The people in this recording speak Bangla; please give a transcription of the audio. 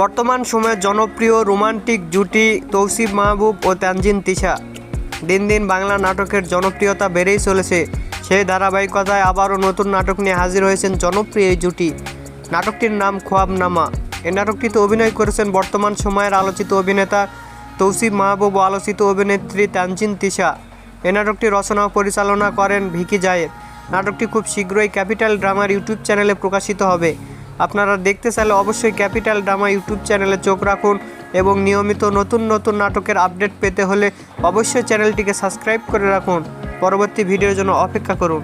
বর্তমান সময়ে জনপ্রিয় রোমান্টিক জুটি তৌসিফ মাহবুব ও তানজিন তিশা। দিন দিন বাংলা নাটকের জনপ্রিয়তা বেড়েই চলেছে। সেই ধারাবাহিকতায় আবারও নতুন নাটক নিয়ে হাজির হয়েছেন জনপ্রিয় এই জুটি। নাটকটির নাম খোয়াবনামা। এই নাটকটিতে অভিনয় করেছেন বর্তমান সময়ের আলোচিত অভিনেতা তৌসিফ মাহবুব ও আলোচিত অভিনেত্রী তানজিন তিশা। এ নাটকটি রচনা ও পরিচালনা করেন ভিকি জায়েদ। নাটকটি খুব শীঘ্রই ক্যাপিটাল ড্রামার ইউটিউব চ্যানেলে প্রকাশিত হবে। আপনারা দেখতে চাইলে অবশ্যই ক্যাপিটাল ড্রামা ইউটিউব চ্যানেলে চোখ রাখুন এবং নিয়মিত নতুন নতুন নাটকের আপডেট পেতে হলে অবশ্যই চ্যানেলটিকে সাবস্ক্রাইব করে রাখুন। পরবর্তী ভিডিওর জন্য অপেক্ষা করুন।